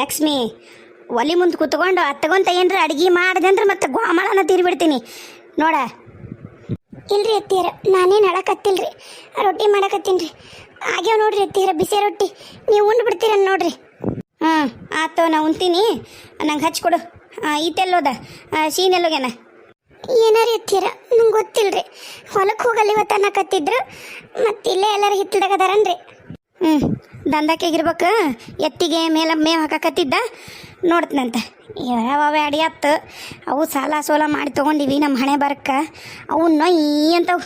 ಲಕ್ಷ್ಮಿ ಒಲಿ ಮುಂದೆ ಕುತ್ಕೊಂಡು ಅತ್ತಗೊಂತ ಏನ್ರ ಅಡಿಗೆ ಮಾಡಿದೆ ಅಂದ್ರೆ ಮತ್ತೆ ಗೋಮಾಳನ ತೀರ್ಬಿಡ್ತೀನಿ. ನೋಡ. ಇಲ್ರಿ ಎತ್ತೀರ ನಾನೇನು ಹೇಳಕತ್ತಿಲ್ರಿ. ರೊಟ್ಟಿ ಮಾಡಕತ್ತೀನಿ ರೀ. ಆಗ್ಯಾವ ನೋಡ್ರಿ ಎತ್ತೀರ ಬಿಸಿ ರೊಟ್ಟಿ. ನೀವು ಉಂಡು ಬಿಡ್ತೀರ ನೋಡ್ರಿ. ಹ್ಞೂ ಆತೋ ನಾ ಉಣ್ತೀನಿ ನಂಗೆ ಹಚ್ಕೊಡು ಈತೆಲ್ಲೋದ ಶೀನೆಲ್ಲೋಗ್ಯಾನ ಏನಾರಿ ಎತ್ತೀರ ನಂಗೆ ಗೊತ್ತಿಲ್ರಿ. ಹೊಲಕ್ಕೆ ಹೋಗಲ್ಲ ಇವತ್ತು ಅನ್ನಕತ್ತಿದ್ರು. ಮತ್ತೆ ಇಲ್ಲೇ ಎಲ್ಲರೂ ಹಿತ್ತಲ್ದಾಗದಾರನ್ರಿ ಹ್ಞೂ ದಂಧಕ್ಕಾಗಿರ್ಬೇಕು ಎತ್ತಿಗೆ ಮೇಲೆ ಮೇವು ಹಾಕಕತ್ತಿದ್ದ? ನೋಡ್ತೀನಂತ. ಯಾವ ಅಡಿಯತ್ತು ಅವು ಸಾಲ ಸೋಲ ಮಾಡಿ ತೊಗೊಂಡಿವಿ ನಮ್ಮ ಹಣೆ ಬರಕ್ಕೆ ಅವು ನೊಯ್ ಅಂತವು.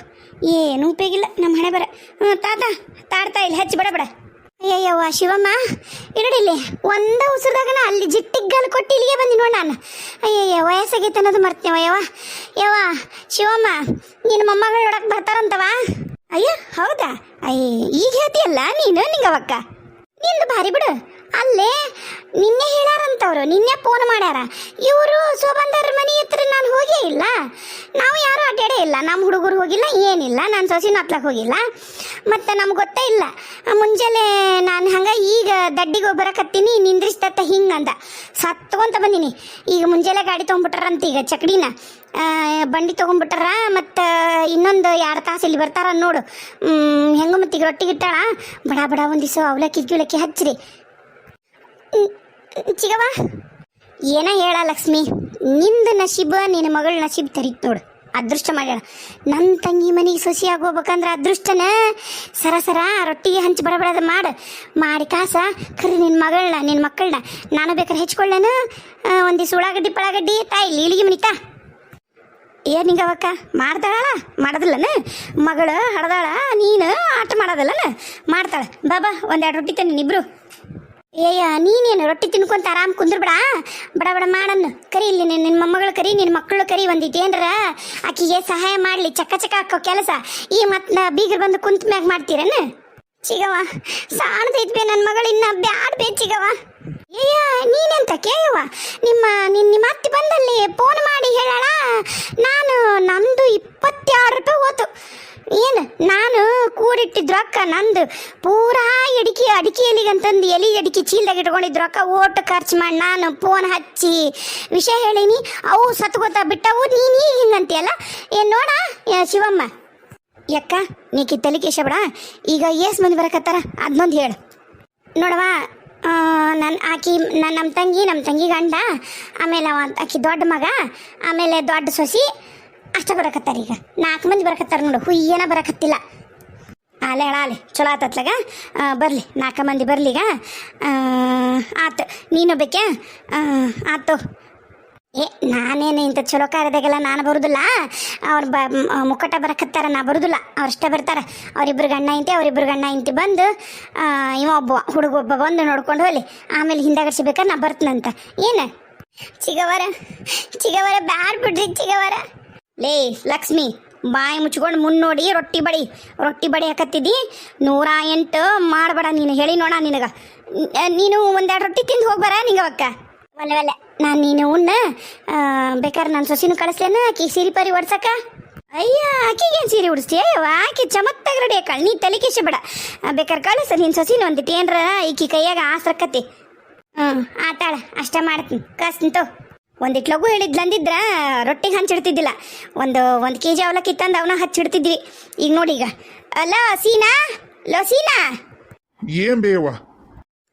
ಏನು ಉಪಯೋಗಿಲ್ಲ ನಮ್ಮ ಹಣೆ ಬರ. ಹ್ಞೂ ತಾತ, ತಾಡ್ತಾ ಇಲ್ಲಿ ಹಚ್ಚಿ ಬಿಡ ಬಿಡ. ಅಯ್ಯಯ್ಯವ್ವ, ಶಿವಮ್ಮ ಇರಡಿಲ್ಲಿ ಒಂದ ಉಸಿರದಾಗನ ಅಲ್ಲಿ ಜಿಟ್ಟಿಗೆ ಗಲ್ ಕೊಟ್ಟು ಇಲ್ಲಿಗೆ ಬಂದಿ ನೋಡಿ ನಾನು. ಅಯ್ಯಯ್ಯ ವಯಸ್ಸಾಗೈತೆ ಅನ್ನೋದು ಮರ್ತೀವ ಯವ್ವ. ಯವ್ವ, ಶಿವಮ್ಮ, ನಿನ್ನ ಮೊಮ್ಮಗಳು ನೋಡಕ್ಕೆ ಬರ್ತಾರಂತವ? ಅಯ್ಯ, ಹೌದಾ? ಅಯ್ಯ ಈಗ ಹೇಳ್ತೀಯಲ್ಲ ನೀನು ನಿಂಗವಕ್ಕ ನಿಂದು ಭಾರಿ ಬಿಡು. ಅಲ್ಲೇ, ನಿನ್ನೆ ಹೇಳಾರಂತವ್ರು, ನಿನ್ನೆ ಫೋನ್ ಮಾಡ್ಯಾರ. ಇವರು ಸೋಬಂದರ ಮನೆ ಹತ್ರ ನಾನು ಹೋಗೇ ಇಲ್ಲ. ನಾವು ಯಾರು ಅಡ್ಡಾಡೇ ಇಲ್ಲ. ನಮ್ಮ ಹುಡುಗರು ಹೋಗಿಲ್ಲ, ಏನಿಲ್ಲ. ನಾನು ಸೊಸಿನ ಹತ್ಲಕ್ಕೆ ಹೋಗಿಲ್ಲ. ಮತ್ತು ನಮ್ಗೆ ಗೊತ್ತೇ ಇಲ್ಲ. ಮುಂಜಾನೆ ನಾನು ಹಂಗೆ ಈಗ ದಡ್ಡಿಗೆ ಬರಕತ್ತೀನಿ ನಿಂದ್ರಿಸ್ತತ್ತ ಹಿಂಗಂದ ಸತ್ಕೊಂತ ಬಂದೀನಿ. ಈಗ ಮುಂಜಾನೆ ಗಾಡಿ ತೊಗೊಂಡ್ಬಿಟ್ರಂತ ಈಗ ಚಕಡಿನ. ಬಂಡಿ ತೊಗೊಂಬಿಟ್ಟಾರ, ಮತ್ತು ಇನ್ನೊಂದು ಎರಡು ತಾಸು ಇಲ್ಲಿ ಬರ್ತಾರ ನೋಡು. ಹೆಂಗೋ ಮತ್ತೆ ರೊಟ್ಟಿ ರೊಟ್ಟಿಗೆ ಇಟ್ಟಾಳ? ಬಡ ಬಡ ಒಂದಿವ್ಸ ಅವಲಕ್ಕಿ ಗಿಳಕ್ಕಿ ಹಚ್ಚಿರಿ. ಚಿಗವ ಏನ ಹೇಳ ಲಕ್ಷ್ಮಿ? ನಿಂದ ನಶೀಬ ನಿನ್ನ ಮಗಳ ನಶೀಬ್ ತರಿತ್ ನೋಡು. ಅದೃಷ್ಟ ಮಾಡ್ಯಾಳ ನನ್ನ ತಂಗಿ ಮನೆಗೆ ಸೊಸಿ ಆಗೋಗ್ಬೇಕಂದ್ರೆ ಅದೃಷ್ಟನ. ಸರ ಸರ, ರೊಟ್ಟಿಗೆ ಹಂಚಿ ಬಡಬಡದ ಮಾಡು. ಮಾಡಿ ಕಾಸ ಖರೀ ನಿನ್ನ ಮಗಳನ್ನ ನಿನ್ನ ಮಕ್ಕಳನ್ನ ನಾನು ಬೇಕಾದ್ರೆ ಹೆಚ್ಕೊಳ್ಳೇನು? ಒಂದಿವ್ಸ ಉಳ್ಳಾಗಡ್ಡಿ ಪಳಾಗಡ್ಡಿ ತಾಯಿ ಲೀಲಿಗೆ ಮನಿತಾ ಏನ್ ನಿಂಗವಕ್ಕ ಮಾಡ್ತಾಳ ಮಾಡೋದಿಲ್ಲನ? ಮಗಳು ಹಡ್ದಾಳ, ನೀನು ಆಟ ಮಾಡೋದಿಲ್ಲನ? ಮಾಡ್ತಾಳೆ. ಬಾಬಾ ಒಂದೆರಡು ರೊಟ್ಟಿ ತನ್ನಿ ಏಯ್ಯ ನೀನೇನು ರೊಟ್ಟಿ ತಿನ್ಕೊಂತ ಆರಾಮ್ ಕುಂದ್ರಬಿಡ? ಬಡ ಬಡ ಮಾಡನ್ನು. ಕರಿ ಇಲ್ಲಿ ನಿನ್ನ ಮೊಮ್ಮಗಳು ಕರಿ ನಿನ್ನ ಮಕ್ಕಳು ಕರಿ ಒಂದಿದೇನ್ರ? ಆಕಿಗೆ ಸಹಾಯ ಮಾಡಲಿ, ಚಕ್ಕ ಚಕ್ಕ ಹಾಕೋ ಕೆಲಸ. ಈ ಮತ್ ಬೀಗರ್ ಬಂದು ಕುಂತ ಮ್ಯಾಗ ಮಾಡ್ತೀರೇನು? ಚಿಗವ ಸಾಣದೈತ್ ಬೇ ನನ್ನ ಮಗಳು, ಇನ್ನ ಬ್ಯಾಡ್ ಬೇ ಚಿಗವ ಏಯ್ಯ ನೀನೆಂತ ಕೇಯವ ನಿಮ್ಮ ನಿನ್ನ ನಿಮ್ಮ ಅತ್ತಿ ಬಂದಲ್ಲಿ ಫೋನ್ ಮಾಡಿ ಹೇಳೋಣ ನಾನು ನಂದು ಇಪ್ಪತ್ತೆರಡು ರೂಪಾಯಿ ಹೋತು ಏನು ನಾನು ಕೂಡಿಟ್ಟಿದ್ ರೊಕ್ಕ ನಂದು. ಪೂರಾ ಎಡಿಕೆ, ಅಡಿಕೆ ಎಲಿಗಂತಂದು ಎಲಿ ಅಡಿಕೆ ಚೀಲ್ದಾಗ ಇಟ್ಕೊಂಡಿದ್ ರೊಕ್ಕ ಓಟ್ ಖರ್ಚು ಮಾಡಿ, ನಾನು ಫೋನ್ ಹಚ್ಚಿ ವಿಷಯ ಹೇಳೀನಿ. ಅವು ಸತ್ಕೋತಾ ಬಿಟ್ಟವು, ನೀನು ಹಿಂಗಂತೀಯಲ್ಲ ಏನು ನೋಡ ಶಿವಮ್ಮ. ಯಕ್ಕ, ನೀಕಿ ತಲೆ ಕೇಶಬಡ ಈಗ ಏಸ್ ಮಂದಿ ಬರಕತ್ತಾರ ಅದನ್ನೊಂದು ಹೇಳು. ನೋಡವ್ವ ನನ್ನ ಆಕಿ ನನ್ನ ನಮ್ಮ ತಂಗಿ ನಮ್ಮ ತಂಗಿ ಗಂಡ, ಆಮೇಲೆ ಅವ ಆಕಿ ದೊಡ್ಡ ಮಗ, ಆಮೇಲೆ ದೊಡ್ಡ ಸೊಸಿ, ಅಷ್ಟ ಬರಕತ್ತಾರ ಈಗ. ನಾಲ್ಕು ಮಂದಿ ಬರಕತ್ತಾರ ನೋಡು, ಹುಯ್ಯನ ಬರಕತ್ತಿಲ್ಲ. ಆಲೆ ಅಲ್ಲಿ ಚಲೋ ಆತತ್ಲಾಗ ಬರಲಿ, ನಾಲ್ಕು ಮಂದಿ ಬರ್ಲಿಗ. ಆತು ನೀನು ಬೇಕ್ಯಾ ಆತು. ಏ, ನಾನೇನು ಇಂಥ ಚಲೋ ಕಾರ್ಯದಾಗೆಲ್ಲ ನಾನು ಬರುದಿಲ್ಲ. ಅವ್ರು ಬ ಮುಕ್ಕಟ ಬರಕತ್ತಾರ, ನಾ ಬರುದಿಲ್ಲ. ಅವ್ರಷ್ಟೇ ಬರ್ತಾರೆ. ಅವರಿಬ್ಬರು ಗಂಡ ಇಂತಿ ಅವರಿಬ್ರು ಗಂಡ ಇಂತಿ ಬಂದು ಇವ ಒಬ್ಬ, ಹುಡುಗ ಒಬ್ಬ ಬಂದು ನೋಡ್ಕೊಂಡು ಹೋಗ್ಲಿ. ಆಮೇಲೆ ಹಿಂದಾಗಡ್ಸಿಬೇಕಾದ್ರೆ ನಾ ಬರ್ತೀನಂತ. ಏನು? ಚಿಗವರ ಚಿಗವರ ಬ್ಯಾಡ್ ಬಿಡ್ರಿ ಚಿಗವರ. ಲೇ, ಲಕ್ಷ್ಮಿ ಬಾಯಿ ಮುಚ್ಕೊಂಡು ಮುನ್ನೋಡಿ ರೊಟ್ಟಿ ಬಡಿ ರೊಟ್ಟಿ ಬಡಿ ಹಾಕತ್ತಿದ್ದಿ. ನೂರ ಎಂಟು ಮಾಡಬೇಡ ನೀನು, ಹೇಳಿ ನೋಡ ನಿನಗೆ. ನೀನು ಒಂದೆರಡು ರೊಟ್ಟಿ ತಿಂದು ಹೋಗ್ಬಾರ ನಿಂಗವಕ್ಕ ಒಲ್ಲೆ ಒಲ್ಲೆ ನಾನು ನೀನು ಉಣ್ಣ. ಬೇಕಾದ್ರೆ ನಾನು ಸೊಸಿನೂ ಕಳಿಸ್ಲೇನ ಆಕಿ ಸೀರೆ ಪರಿ ಒಡ್ಸಕ್ಕ ಅಯ್ಯ ಏನು ಸೀರೆ ಉಡಿಸ್ತೀಯ ಆಕಿ ಚಮತ್ತಾಗ ರೆಡಿ ಹಾಕಳ ನೀ ತಲೆ ಬೇಡ. ಬೇಕಾದ್ರೆ ಕಳಿಸ ನಿನ್ನ ಸೊಸಿನ ಒಂದಿಟ್ಟು ಏನರ ಈಕಿ ಕೈಯಾಗ ಆಸರಕ್ಕತಿ ಹ್ಞೂ ಆತಾಳ, ಅಷ್ಟೇ ಮಾಡ್ತೀನಿ. ಕಸ್ತಿಂತು ಒಂದಿಟ್ಟು ಹೇಳಿದ್ಲು ಹೇಳಿದ್ಲಂದಿದ್ರ ರೊಟ್ಟಿಗೆ ಹಂಚಿಡ್ತಿದ್ದಿಲ್ಲ. ಒಂದು ಒಂದು ಕೆ ಜಿ ಅವಲಕ್ಕಿ ತಂದು ಅವನ ಹಚ್ಚಿಡ್ತಿದ್ವಿ. ಈಗ ನೋಡಿ ಈಗ. ಅಲ್ಲ ಸೀನಾ? ಲೋ ಸೀನಾ? ಏನ್ ಬೇವ?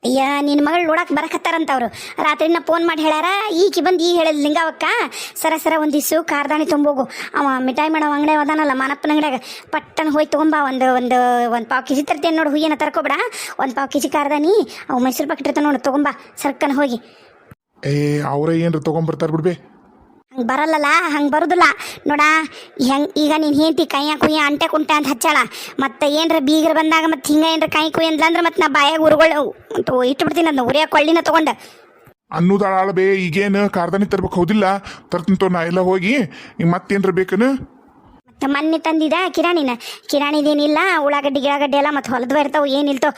ಅಯ್ಯ ನಿನ್ನ ಮಗಳು ನೋಡಕ್ ಬರಕತ್ತಾರಂತ ಅವರು. ರಾತ್ರಿನ ಫೋನ್ ಮಾಡಿ ಹೇಳ್ಯಾರ ಈಕಿ ಬಂದು ಈ ಹೇಳಿದ್ ಲಿಂಗಾವಕ್ಕ ಸರ ಸರ ಒಂದಿಸು ಕಾರ್ದಾಣಿ ತುಂಬೋಗು. ಅವ ಮಿಠಾಯಿ ಮಾಡೋ ಅಂಗಡಿ ಅದಾನಲ್ಲ ಮಾನಪ್ಪನ ಅಂಗಡಿಯಾಗ. ಪಟ್ಟನ ಹೋಯ್ ತೊಗೊಂಬ ಒಂದು ಒಂದು ಒಂದು ಪಾವು ಕೆಜಿ ತರ್ತೇನೆ ನೋಡು ಹುಯ್ಯನ ತರ್ಕೊಬೇಡ. ಒಂದು ಪಾವು ಕೆಜಿ ಕಾರ್ದಾನಿ ಅವು ಮೈಸೂರು ಪಾಕಿಟ್ ಇರ್ತಾವ ನೋಡು ತೊಗೊಂಬ ಸರ್ಕನ್ ಹೋಗಿ. ಏ ಅವ್ರ ಏನ್ರ ತಗೊಂಬರ್ತಾರ ಬಿಡ್ಬೇ? ಹಂಗೆ ಬರಲ್ಲಲ್ಲ ಹಂಗೆ ಬರೋದಿಲ್ಲ. ನೋಡ ಹೆಂಗ್ ಈಗ ನೀನು ಹೇಳ್ತಿ ಕೈಯ ಕುಯ್ಯ ಅಂಟೆ ಕುಂಟೆ ಅಂತ ಹಚ್ಚಾಳ. ಮತ್ತೆ ಏನ್ರ ಬೀಗರು ಬಂದಾಗ ಮತ್ತೆ ಹಿಂಗೆ ಏನ್ರ ಕೈ ಕುಯ್ಯ ಅಂದ್ರೆ ಮತ್ತೆ ನಾ ಬಾಯಾಗ ಉರುಗಳು ಇಟ್ಟು ಬಿಡ್ತೀನಿ ಅದನ್ನ ಉರಿಯ ಕೊಳ್ಳಿನ ತೊಗೊಂಡು. ಅನ್ನೋದಾಳ ಬೇ ಈಗೇನು ಕಾರ್ದಾನಿ ತರ್ಬೇಕು ಹೌದಿಲ್ಲ? ತೋ ನಾ ಎಲ್ಲ ಹೋಗಿ. ಮತ್ತೇನ್ರ ಬೇಕನ? ಮೊನ್ನೆ ತಂದಿದ ಕಿರಾಣಿನ? ಕಿರಾಣಿದೇನಿಲ್ಲ ಉಳ್ಳಾಗಡ್ಡಿ ಗಿಳಾಗಡ್ಡಿ ಎಲ್ಲ ಮತ್ತು ಹೊಲದ ಬರ್ತಾವೆ ಏನಿಲ್ತೋ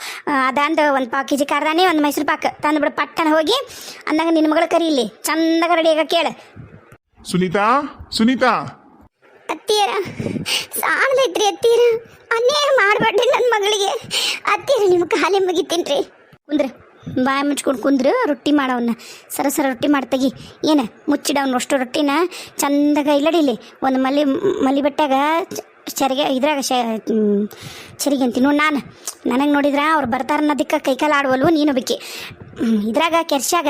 ಅದಂದು ಒಂದು ಪಾವು ಕೆ ಜಿ ಕಾರ್ದಾನೆ ಒಂದು ಮೈಸೂರು ಪಾಕ್. ತಂದ್ಬಿಡು ಪಟ್ಟನ ಹೋಗಿ ಅಂದಾಗ ನಿನ್ನ ಮಗಳು ಕರಿ ಇಲ್ಲಿ. ಚಂದಾಗ ರೆಡಿ ಆಗ ಕೇಳು. ಸುನೀತಾ ಸುನೀತಾ. ಅತ್ತೀರ ಸಾಣದೈತ್ರಿ ಅತ್ತೀರ ಅನ್ಯಾಯ ಮಾಡಬೇಡ್ರಿ ನನ್ನ ಮಗಳಿಗೆ. ಅತ್ತೀರ ನಿಮ್ಗೆ ಖಾಲಿ ಮುಗಿತೀನಿ ರೀ ಕುಂದ್ರೆ. ಬಾಯಿ ಮುಚ್ಕೊಂಡು ಕುಂದ್ರು, ರೊಟ್ಟಿ ಮಾಡವನ್ನ ಸರ ಸರ ರೊಟ್ಟಿ ಮಾಡ್ತಗಿ ಏನು, ಮುಚ್ಚಿಡವ್ನ ಅಷ್ಟು ರೊಟ್ಟಿನ? ಚಂದಾಗ ಇಲ್ಲಡಿಲಿ ಒಂದು ಮಲ್ಲಿ ಮಲ್ಲಿ ಬಟ್ಟಾಗ ಚರಿಗೆ, ಇದ್ರಾಗ ಶ ಚರಿಗೆ ಅಂತೀನಿ ನೋಡಿ ನಾನು. ನನಗೆ ನೋಡಿದ್ರೆ ಅವ್ರು ಬರ್ತಾರ ಅನ್ನೋದಕ್ಕೆ ಕೈಕಾಲು ಆಡುವಲ್ವು ನೀನು ಬಿಕ್ಕಿ ಇದ್ರಾಗ ಕೆರ್ಸಾಗ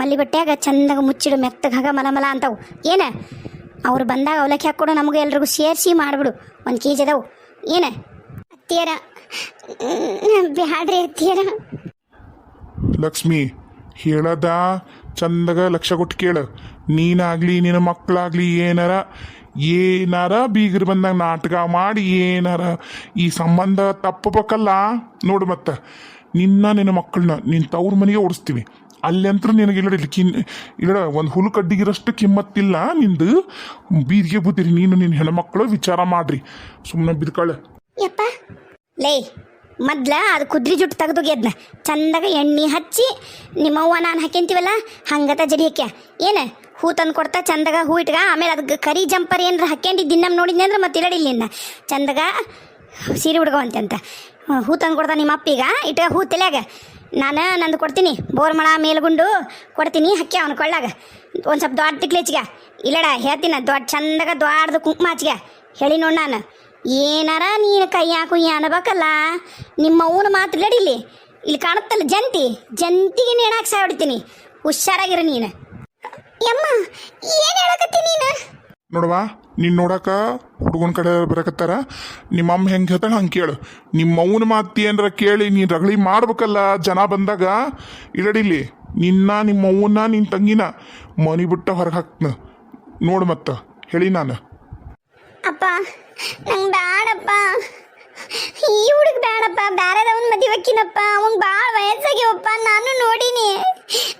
ಮಲ್ಲಿ ಬಟ್ಟೆಯಾಗ ಚಂದಾಗ ಮುಚ್ಚಿಡು ಮೆತ್ತಗೆ ಮಲ ಮಲ ಅಂತವು. ಏನು, ಅವ್ರು ಬಂದಾಗ ಅವಲಕ್ಕಿ ಹಾಕ್ಕೊಡು, ನಮಗೆ ಎಲ್ರಿಗೂ ಸೇರಿಸಿ ಮಾಡಿಬಿಡು. ಒಂದು ಕೆ ಜಿ ಅದಾವು. ಏನು? ಅತ್ತಿಯರ ಬ್ಯಾಡ್ರಿ ಅತ್ತಿಯರ. ಲಕ್ಷ್ಮಿ, ಹೇಳದ ಚಂದಗ ಲಕ್ಷ ಕೊಟ್ಟು ಕೇಳು. ನೀನಾಗ್ಲಿ, ನಿನ್ನ ಮಕ್ಕಳಾಗ್ಲಿ ಏನಾರ ಏನಾರ ಬೀಗರು ಬಂದಾಗ ನಾಟಕ ಮಾಡಿ ಏನಾರ. ಈ ಸಂಬಂಧ ತಪ್ಪಬೇಕಲ್ಲ ನೋಡು ಮತ್ತೆ. ನಿನ್ನ ನಿನ್ನ ಮಕ್ಕಳನ್ನ ನಿನ್ನ ತವ್ರ ಮನೆಗೆ ಓಡಿಸ್ತೀವಿ. ಅಲ್ಲಂತ್ರ ನಿನಗೆ ಇಲ್ಲ ಕಿನ್ ಇಲ್ಲ ಒಂದು ಹುಲು ಕಡ್ಡಿಗಿರಷ್ಟು ಕಿಮ್ಮತ್ತಿಲ್ಲ ನಿಂದು. ಬೀದಿಗೆ ಬುದ್ದಿರಿ ನೀನು ನಿನ್ನ ಹೆಣ್ಮಕ್ಳು ವಿಚಾರ ಮಾಡ್ರಿ. ಸುಮ್ಮನೆ ಬಿದ್ಕೊಳ್ಳೆ. ಯಪ್ಪ. ಲೇ ಮೊದ್ಲ ಅದು ಕುದ್ರಿ ಜುಟ್ಟು ತೆಗೆದೋಗ್ಯದ್ನ ಚಂದಾಗ ಎಣ್ಣೆ ಹಚ್ಚಿ, ನಿಮ್ಮವ್ವ ನಾನು ಹಾಕ್ಯಂತೀವಲ್ಲ ಹಂಗತ ಜಡಿ ಹಾಕ್ಯ. ಏನು? ಹೂ ತಂದು ಕೊಡ್ತಾ ಚಂದಾಗ ಹೂ ಇಟ್ಗ, ಆಮೇಲೆ ಅದಕ್ಕೆ ಕರಿ ಜಂಪರ್ ಏನಾರ ಹಾಕ್ಯಂಡಿದ್ದು ದಿನ ನೋಡಿದ್ನಿ ಅಂದ್ರೆ ಮತ್ತೆ ಇರಡಿಲ್ಲ ಇನ್ನ. ಚಂದಾಗ ಸೀರೆ ಹುಡ್ಗವಂತೆ ಅಂತ ಹೂ ತಂದು ಕೊಡ್ತಾ ನಿಮ್ಮ ಅಪ್ಪಿಗ, ಇಟ್ಗ ಹೂ ತಲೆಯಾಗ. ನಾನು ನಂದು ಕೊಡ್ತೀನಿ, ಬೋರ್ಮಳ ಮೇಲ್ಗುಂಡು ಕೊಡ್ತೀನಿ ಹಕ್ಕಿ ಅವನ ಕೊಳ್ಳಾಗ. ಒಂದು ಸ್ವಲ್ಪ ದೊಡ್ಡ ತಿಕ್ಲಿ ಹಚ್ಚಿಗ ಇಲ್ಲಡ ಹೇಳ್ತೀನಿ, ದೊಡ್ಡ ಚಂದಾಗ ದೊಡ್ಡದು ಕುಂಕುಮ ಹಚ್ಗೆ. ಹೇಳಿ ನೋಡಿ ನಾನು. ಏನಾರ ನೀನು ಕೈ ಕುಯ್ಯ ಅನ್ಬೇಕಲ್ಲ? ನಿಮ್ಮ ಅವನ ಮಾತು ನಡಿಲಿ? ಇಲ್ಲಿ ಕಾಣುತ್ತಲ್ಲ ಜಂತಿ ಜಂತಿಗೆ ನೇಣಾಕ್ ಹೊಡಿತೀನಿ ಹುಷಾರಾಗಿರ ನೀನು. ಯಮ್ಮ ಏನು ಹೇಳಕತ್ತಿ ನೀನು? ನೋಡವಾ ನೀನು ನೋಡಕ ಹುಡುಗನ ಕಡೆ ಬರಕತ್ತಾರ? ನಿಮ್ಮ ಅಮ್ಮ ಹೆಂಗೆ ಹೇಳ್ತಾಳೆ ಹಂಗೆ ಕೇಳು. ನಿಮ್ಮ ಅವನ ಮಾತು ಏನಾರ ಕೇಳಿ ನೀನು ರಗಳಿ ಮಾಡ್ಬೇಕಲ್ಲ ಜನ ಬಂದಾಗ? ಇಲ್ಲಡಿಲಿ ನಿನ್ನ ನಿಮ್ಮ ಅವನ ನಿನ್ನ ತಂಗಿನ ಮನಿ ಬಿಟ್ಟ ಹೊರಗೆ ಹಾಕ್ನ ನೋಡು ಮತ್ತ ಹೇಳಿ ನಾನು. ಅಪ್ಪ ನಂಗೆ ಬ್ಯಾಡಪ್ಪ ಈ ಹುಡುಗ ಬೇಡಪ್ಪ ಬ್ಯಾರದವನ್ ಮದಿವಕ್ಕಿನಪ್ಪ ಅವಂಗ್ ಭಾಳ ವಯಸ್ಸಾಗ್ಯವಪ್ಪ ನಾನು ನೋಡೀನಿ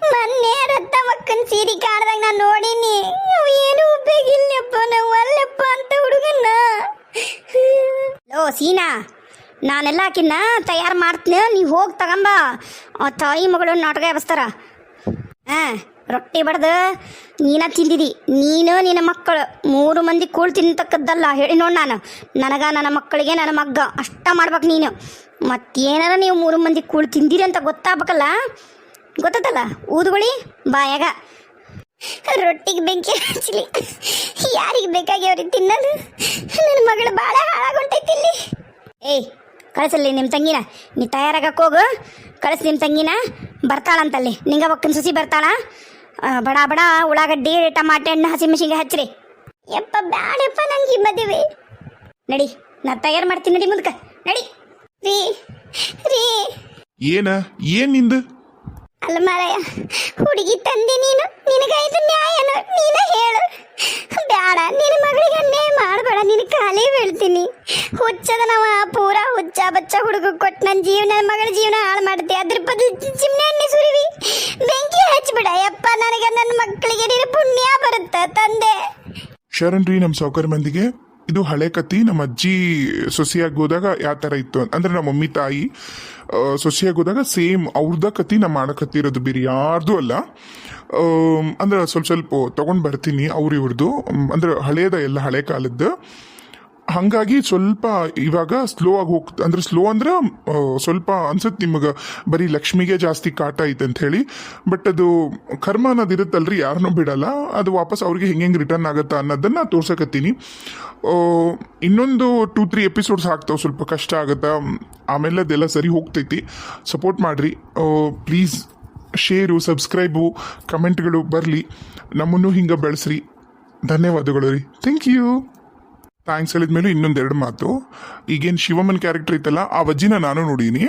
ಮೊನ್ನೆ ರತ್ತ ಮಕ್ಕನ್ ಸೀರೆ ಕಾಡ್ದಾಗ ನಾನು ನೋಡೀನಿ ಅವ್ ಏನು ಉಪಯೋಗ ಇಲ್ಲಪ್ಪ ನಾವು ಅಲ್ಲಪ್ಪ ಅಂತ ಹುಡುಗನ್ನ ಲೋ ಸೀನಾ ನಾನೆಲ್ಲ ಆಕಿನ್ನ ತಯಾರು ಮಾಡ್ತೀನಿ ನೀವು ಹೋಗಿ ತಗೊಂಬ ಆ ತಾಯಿ ಮಗಳು ನಾಟಕ ಎಬ್ಸ್ತಾರ ಹಾಂ ರೊಟ್ಟಿ ಬಡ್ದು, ನೀನ ತಿಂದಿದಿ, ನೀನು ನಿನ್ನ ಮಕ್ಕಳು. ಮೂರು ಮಂದಿ ಕೂಳು ತಿಂತಕ್ಕದ್ದಲ್ಲ, ಹೇಳಿ ನೋಡಿ ನಾನು. ನನಗ ನನ್ನ ಮಕ್ಕಳಿಗೆ ನನ್ನ ಮಗ್ಗ, ಅಷ್ಟ ಮಾಡ್ಬೇಕು ನೀನು. ಮತ್ತೇನಾರ ನೀವು ಮೂರು ಮಂದಿ ಕೂಳು ತಿಂದಿರಿ ಅಂತ ಗೊತ್ತಾಗ್ಬೇಕಲ್ಲ? ಗೊತ್ತದಲ್ಲ? ಊದುಗುಳಿ ಬಾಯಾಗ. ರೊಟ್ಟಿಗೆ ಬೆಂಕಿ ಹಚ್ಚಲಿ ಯಾರಿಗೆ ಬೇಕಾಗ್ಯವ್ರಿಗೆ ತಿನ್ನಲು ನನ್ನ ಮಗಳು ಭಾಳ ಹಾಳಾಗೊಂಟೈತಿಲ್ಲಿ ಏಯ್, ಕಳಿಸಲ್ಲಿ ನಿಮ್ಮ ತಂಗಿನ. ನೀ ತಯಾರಾಗಕ್ಕೆ ಹೋಗು. ಕಳಿಸ್ ನಿಮ್ಮ ತಂಗಿನ. ಬರ್ತಾಳಂತಲ್ಲಿ. ನಿಂಗ ಒಕ್ಕನ ಸುಸಿ ಬರ್ತಾಳ? ಬಡ ಬಡ ಉಳ್ಳಾಗಡ್ಡಿ ಟಮಾಟೆ ಹಣ್ಣು ಹಸಿಮೆಣಸಿನ್ಕಾಯಿ ಹಚ್ಚಿರಿ. ಯಪ್ಪ ಬ್ಯಾಡಪ್ಪ ನಂಗೆ ಈ ಮದುವೆ. ನಡಿ ನಾ ತಯಾರು ಮಾಡ್ತೀನಿ ನಡಿ ಮುದ್ಕ. ನಡಿ. ರೀ ರೀ. ಏನ? ಏನ್ ನಿಂದು? ಅಲ್ಲ ಮಾರಾಯ ಹುಡುಗಿ ತಂದೆ ನೀನು. ನಿನಗೈದು ನ್ಯಾಯನು ನೀನು ನೀನ ಹೇಳು. ಬ್ಯಾಡ ನಿನ್ನ ಮಗಳಿಗೆ ಅನ್ಯಾಯ ಮಾಡಬೇಡ ನಿನ್ನ ಕಾಲೇ ಬೀಳ್ತೀನಿ. ಹುಚ್ಚದ ನಾವ ಪೂರಾ ಹುಚ್ಚ ಬಚ್ಚ ಹುಡುಗ ಕೊಟ್ಟು ನನ್ನ ಜೀವನ ಮಗಳ ಜೀವನ ಹಾಳು ಮಾಡ್ತೀಯ ಅದ್ರ ಬದಲು ಚಿಮ್ನೆ ಎಣ್ಣೆ ಸುರಿವಿ ಬೆಂಕಿ ಹಚ್ಬಿಡ ಯಪ್ಪ ನನಗೆ ನನ್ನ ಮಕ್ಕಳಿಗೆ ನಿನ್ನ ಪುಣ್ಯ ಬರುತ್ತೆ ತಂದೆ ಶರಣ್ ರೀ ನಮ್ಮ ಸೌಕರ್ಯ ಮಂದಿಗೆ. ಇದು ಹಳೆ ಕತಿ ನಮ್ಮ ಅಜ್ಜಿ ಸೊಸೆಯಾಗಿ ಹೋದಾಗ ಯಾವ ಥರ ಇತ್ತು ಅಂದ್ರೆ ನಮ್ಮ ಮಮ್ಮಿ, ತಾಯಿ ಸೊಸಿಯಾಗಿ ಹೋದಾಗ ಸೇಮ್ ಅವ್ರದ ಕತಿ ನಮ್ಮ ಮಾಡಕತ್ತಿರೋದು ಬೇರೆ ಯಾರ್ದು ಅಲ್ಲ. ಅಂದ್ರೆ ಸ್ವಲ್ಪ ಸ್ವಲ್ಪ ತೊಗೊಂಡು ಬರ್ತೀನಿ ಅವ್ರ ಇವ್ರದ್ದು ಅಂದ್ರೆ ಹಳೇದ ಎಲ್ಲ ಹಳೆ ಕಾಲದ್ದು. ಹಂಗಾಗಿ ಸ್ವಲ್ಪ ಇವಾಗ ಸ್ಲೋ ಆಗಿ ಹೋಗ್ತ ಅಂದ್ರೆ ಸ್ಲೋ ಅಂದ್ರೆ ಸ್ವಲ್ಪ ಅನ್ಸುತ್ತೆ ನಿಮಗೆ, ಬರೀ ಲಕ್ಷ್ಮಿಗೆ ಜಾಸ್ತಿ ಕಾಟ ಐತೆ ಅಂತ ಹೇಳಿ. ಬಟ್ ಅದು ಕರ್ಮ ಅನ್ನೋದು ಇರುತ್ತಲ್ರಿ ಯಾರನ್ನೂ ಬಿಡಲ್ಲ. ಅದು ವಾಪಸ್ ಅವ್ರಿಗೆ ಹೆಂಗೆ ಹೆಂಗೆ ರಿಟರ್ನ್ ಆಗುತ್ತಾ ಅನ್ನೋದನ್ನ ತೋರ್ಸಕತ್ತೀನಿ. ಇನ್ನೊಂದು ಟೂ ತ್ರೀ ಎಪಿಸೋಡ್ಸ್ ಆಗ್ತಾವೆ, ಸ್ವಲ್ಪ ಕಷ್ಟ ಆಗುತ್ತಾ. ಆಮೇಲೆ ಅದೆಲ್ಲ ಸರಿ ಹೋಗ್ತೈತಿ. ಸಪೋರ್ಟ್ ಮಾಡಿರಿ. ಪ್ಲೀಸ್ ಶೇರು ಸಬ್ಸ್ಕ್ರೈಬು ಕಮೆಂಟ್ಗಳು ಬರಲಿ. ನಮ್ಮನ್ನು ಹಿಂಗೆ ಬೆಳೆಸ್ರಿ. ಧನ್ಯವಾದಗಳು ರೀ. ಥ್ಯಾಂಕ್ ಯು ಥ್ಯಾಂಕ್ಸ್ ಹೇಳಿದ್ಮೇಲೆ ಇನ್ನೊಂದೆರಡು ಮಾತು. ಈಗೇನು ಶಿವಮ್ಮನ ಕ್ಯಾರೆಕ್ಟರ್ ಇತ್ತಲ್ಲ ಆ ಅಜ್ಜಿನ ನಾನು ನೋಡೀನಿ.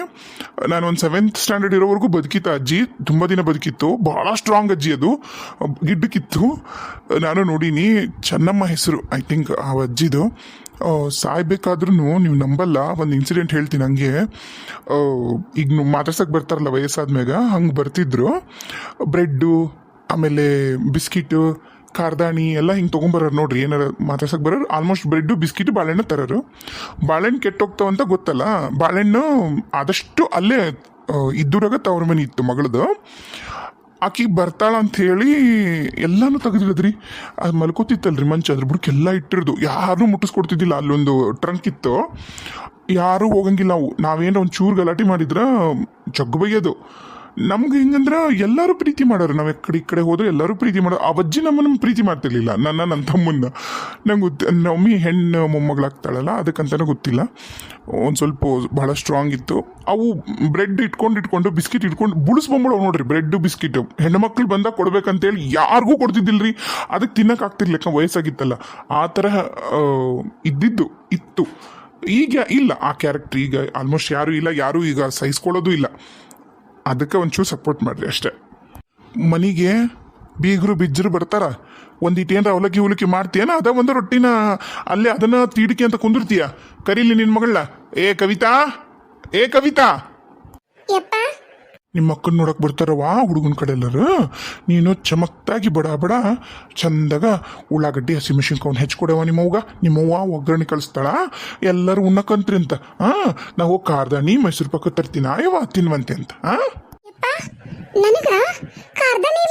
ನಾನು ಒಂದು ಸೆವೆಂತ್ ಸ್ಟ್ಯಾಂಡರ್ಡ್ ಇರೋವರೆಗೂ ಬದುಕಿತ್ತು ಅಜ್ಜಿ. ತುಂಬ ದಿನ ಬದುಕಿತ್ತು. ಭಾಳ ಸ್ಟ್ರಾಂಗ್ ಅಜ್ಜಿ ಅದು. ಗಿಡ್ಡಕ್ಕಿತ್ತು ನಾನು ನೋಡೀನಿ. ಚೆನ್ನಮ್ಮ ಹೆಸರು ಐ ಥಿಂಕ್ ಆ ಅಜ್ಜಿದು ಸಾಯ್ಬೇಕಾದ್ರೂ ನೀವು ನಂಬಲ್ಲ. ಒಂದು ಇನ್ಸಿಡೆಂಟ್ ಹೇಳ್ತೀನಿ ಹಂಗೆ. ಈಗ ನೀವು ಮಾತಾಡ್ಸಕ್ಕೆ ಬರ್ತಾರಲ್ಲ ವಯಸ್ಸಾದ್ಮ್ಯಾಗ, ಹಂಗೆ ಬರ್ತಿದ್ರು. ಬ್ರೆಡ್ಡು ಆಮೇಲೆ ಬಿಸ್ಕಿಟು ಕಾರ್ದಾಣಿ ಎಲ್ಲ ಹಿಂಗೆ ತೊಗೊಂಬರೋರು ನೋಡ್ರಿ, ಏನಾರ ಮಾತಾಡ್ಸಕ್ಕೆ ಬರೋರು ಆಲ್ಮೋಸ್ಟ್ ಬ್ರೆಡ್ಡು ಬಿಸ್ಕಿಟ್, ಬಾಳೆಹಣ್ಣು ತರೋರು. ಬಾಳೆಹಣ್ಣು ಕೆಟ್ಟೋಗ್ತಾವಂತ ಗೊತ್ತಲ್ಲ, ಬಾಳೆಹಣ್ಣು ಆದಷ್ಟು ಅಲ್ಲೇ ಇದ್ದೂರಾಗ ತವ್ರ ಮನೆ ಇತ್ತು ಮಗಳದು. ಆಕಿ ಬರ್ತಾಳ ಅಂತ ಹೇಳಿ ಎಲ್ಲಾನು ತೆಗೆದಿಡದ್ರಿ ಅದು ಮಲ್ಕೋತಿತ್ತಲ್ರಿ ಮಂಚ, ಅದ್ರ ಬುಡ್ಕೆ ಎಲ್ಲ ಇಟ್ಟಿರೋದು. ಯಾರು ಮುಟ್ಟಿಸ್ಕೊಡ್ತಿದ್ದಿಲ್ಲ, ಅಲ್ಲೊಂದು ಟ್ರಂಕ್ ಇತ್ತು. ಯಾರು ಹೋಗಂಗಿಲ್ಲ ನಾವು ನಾವೇನೋ ಒಂದು ಚೂರು ಗಲಾಟೆ ಮಾಡಿದ್ರ ಜಗ್ಗು ಬೈಯೋದು. ನಮ್ಗೆ ಹೆಂಗಂದ್ರೆ ಎಲ್ಲರೂ ಪ್ರೀತಿ ಮಾಡೋರು. ನಾವು ಕಡೆ ಈ ಕಡೆ ಹೋದ್ರೆ ಎಲ್ಲರೂ ಪ್ರೀತಿ ಮಾಡೋರು. ಆ ಅಜ್ಜಿ ನಮ್ಮನ್ನು ಪ್ರೀತಿ ಮಾಡ್ತಿರ್ಲಿಲ್ಲ. ನನ್ನ ನನ್ನ ತಮ್ಮನ್ನ. ನಂಗೆ ಗೊತ್ತ, ನಮ್ಮಿ ಹೆಣ್ಣು ಮೊಮ್ಮಗಳಾಗ್ತಾಳಲ್ಲ ಅದಕ್ಕಂತಲೂ ಗೊತ್ತಿಲ್ಲ. ಒಂದು ಸ್ವಲ್ಪ ಬಹಳ ಸ್ಟ್ರಾಂಗ್ ಇತ್ತು. ಅವು ಬ್ರೆಡ್ ಇಟ್ಕೊಂಡು ಇಟ್ಕೊಂಡು, ಬಿಸ್ಕಿಟ್ ಇಟ್ಕೊಂಡು ಬುಳಿಸ್ಕೊಂಬಿಡವು ನೋಡ್ರಿ. Bread biscuit. ಹೆಣ್ಣು ಮಕ್ಳು ಬಂದಾಗ ಕೊಡ್ಬೇಕಂತೇಳಿ ಯಾರಿಗೂ ಕೊಡ್ತಿದ್ದಿಲ್ರಿ. ಅದಕ್ಕೆ ತಿನ್ನಕ್ ಆಗ್ತಿರ್ಲಿಕ್ಕ ವಯಸ್ಸಾಗಿತ್ತಲ್ಲ. ಆ ಥರ ಇದ್ದಿದ್ದು, ಇತ್ತು. ಈಗ ಇಲ್ಲ. ಆ ಕ್ಯಾರೆಕ್ಟ್ರ್ ಈಗ ಆಲ್ಮೋಸ್ಟ್ ಯಾರು ಇಲ್ಲ. ಯಾರು ಈಗ ಸಹಿಸ್ಕೊಳ್ಳೋದು ಇಲ್ಲ. ಅದಕ್ಕೆ ಒಂಚೂರು ಸಪೋರ್ಟ್ ಮಾಡ್ರಿ ಅಷ್ಟೇ. ಮನೆಗೆ ಬೀಗರು ಬಿಜ್ಜರು ಬರ್ತಾರ ಒಂದಿಟ್ಟು ಏನಾರ ಅವಲಕ್ಕಿ ಉಲಕ್ಕಿ ಮಾಡ್ತೀಯನ? ಅದ ಒಂದು ರೊಟ್ಟಿನ, ಅಲ್ಲೇ ಅದನ್ನ ತೀಡಿಕೆ ಅಂತ ಕುಂದಿರ್ತೀಯ? ಕರೀಲಿ ನಿನ್ನ ಮಗಳ ಏ ಕವಿತಾ ಏ ಕವಿತಾ. ಯಪ್ಪ ನಿಮ್ಮ ಅಕ್ಕನ ನೋಡಕ್ ಬರ್ತಾರವಾ ಹುಡುಗನ ಕಡೆ ಎಲ್ಲರು ನೀನು ಚಮಕ್ತಾಗಿ ಬಡ ಬಡ ಚಂದಾಗ ಉಳ್ಳಾಗಡ್ಡಿ ಹಸಿಮೆಣಸಿನ್ಕಾವ್ ಹೆಚ್ಕೊಡವ ನಿಮ್ಮವ್ಗ ನಿಮ್ಮವ್ವ ಒಗ್ಗರಣೆ ಕಳಿಸ್ತಾಳ? ಎಲ್ಲರೂ ಉಣ್ಣಕಂತ್ರಿ ಅಂತ. ಹಾಂ ನಾವು ಕಾರ್ದಾಣಿ ಮೈಸೂರು ಪಕ್ಕ ತರ್ತೀನಿ? ಆಯವ ತಿನ್ವಂತೆ ಅಂತ. ಯಪ್ಪ, ನನಗ?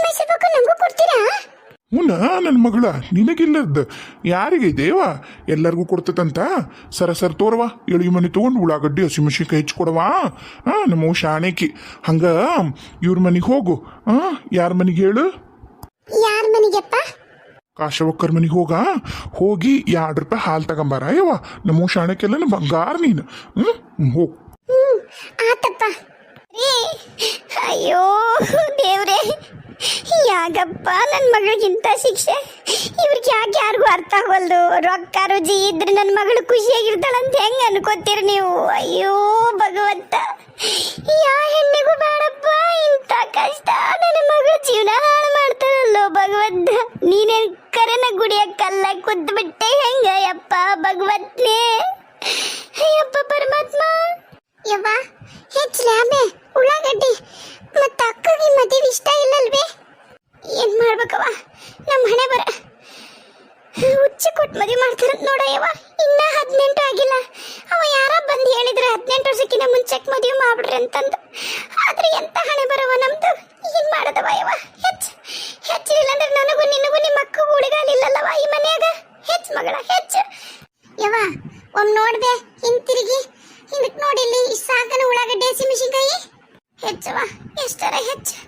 ಮೈಸೂರು ಹುನ ನನ್ನ ಮಗಳ ನಿನಗಿಲ್ಲದ ಯಾರಿಗೆ ದೇವ? ಎಲ್ಲರಿಗೂ ಕೊಡ್ತದಂತ? ಸರ ಸರ್ ತೋರವಾ ಎಳಿ ಮನೆ ತಗೊಂಡು ಉಳ್ಳಾಗಡ್ಡಿ ಹಸಿಮೆಣಸಿನ್ಕಾಯಿ ಹೆಚ್ಚಿಕೊಡವಾ ಹಾಂ ನಮ್ಮ ಶಾಣೆಕಿ. ಹಂಗ ಇವ್ರ ಮನೆಗೆ ಹೋಗು. ಆ ಯಾರ ಮನೆಗೆ ಹೇಳು? ಯಾರ ಮನೆಗೆಪ್ಪ? ಕಾಶವಕ್ಕರ್ ಮನೆಗೆ ಹೋಗ? ಹೋಗಿ ಎರಡು ರೂಪಾಯಿ ಹಾಲು ತಗೊಂಬಾರ? ಯವ್ವ ನಮ್ಮ ಶಾಣಕ್ಕೆಲ್ಲ ಬಂಗಾರ ನೀನು. ಹ್ಞೂ ಹೋಗು ಹ್ಮ್ ಆತಪ್ಪ. ರೀ ಅಯ್ಯೋ ದೇವ್ರೆ. ಯಾಕಪ್ಪ? ನನ್ನ ಮಗಳಿಗಿಂತ ಶಿಕ್ಷೆ? ಇವ್ರಿಗೆ ಯಾಕೆ ಯಾರಿಗೂ ಅರ್ಥ ಆಗೋಲ್ದು? ರೊಕ್ಕ ರುಜಿ ಇದ್ರೆ ನನ್ನ ಮಗಳು ಖುಷಿಯಾಗಿರ್ತಾಳಂತ ಹೆಂಗ ಅನ್ಕೋತೀರಿ ನೀವು? ಅಯ್ಯೋ, ಭಗವಂತ. ಯಾ ಹೆಣ್ಣಿಗೂ ಬೇಡಪ್ಪ, ಇಂಥ ಕಷ್ಟ. ನನ್ನ ಮಗಳ ಜೀವನ ಹಾಳು ಮಾಡ್ತಾಳಲ್ಲೋ, ಭಗವಂತ. ನೀನೇನು ಕರೆನ ಗುಡಿಯ ಕಲ್ಲ ಕುದ್ದು ಬಿಟ್ಟೆ ಹೆಂಗ ಯಪ್ಪ ಭಗವಂತನೇ? ಅಯ್ಯಪ್ಪ ಪರಮಾತ್ಮ. ಯವ್ವ ಹೆಚ್ಚು ಲಾಭೆ ಉಳ್ಳಾಗಡ್ಡಿ. ಮತ್ತೆ ಅಕ್ಕಗೆ ಮದುವೆ ಇಷ್ಟ ಇಲ್ಲಲ್ವೇ? ಏನ್ ಮಾಡ್ಬೇಕವ ನಮ್ಮ ಹಣೆ ಬರ. ಹುಚ್ಚಿ ಕೊಟ್ಟು ಮದುವೆ ಮಾಡ್ತಾರಂತ ನೋಡಯ್ಯವ ಇನ್ನ ಹದಿನೆಂಟು ಆಗಿಲ್ಲ. ಅವ ಯಾರ ಬಂದು ಹೇಳಿದ್ರೆ ಹದಿನೆಂಟು ವರ್ಷಕ್ಕಿಂತ ಮುಂಚೆಕ್ ಮದುವೆ ಮಾಡ್ಬಿಡ್ರಿ ಅಂತಂದು. ಆದ್ರೆ ಎಂತ ಹಣೆ ಬರವ ನಮ್ದು? ಏನ್ ಮಾಡದವ ಯವ ಹೆಚ್ಚು ಹೆಚ್ಚಿಲ್ಲ ಅಂದ್ರೆ ನನಗೂ ನಿನಗೂ ನಿಮ್ಮ ಅಕ್ಕಗೂ ಉಳಿಗಾಲಿಲ್ಲಲ್ಲವ ಈ ಮನೆಯಾಗ? ಹೆಚ್ಚು ಮಗಳ ಹೆಚ್ಚು ಯವ ಒಮ್ಮೆ ನೋಡ್ದೆ ಹಿಂತಿರುಗಿ ಹಿಂದಕ್ಕೆ ನೋಡಿ ಇಲ್ಲಿ ಇಷ್ಟ್ ಸಾಕನ ಉಳ್ಳಾಗಡ್ಡಿ ಎಷ್ಟರ ಹೆಚ್ಚವ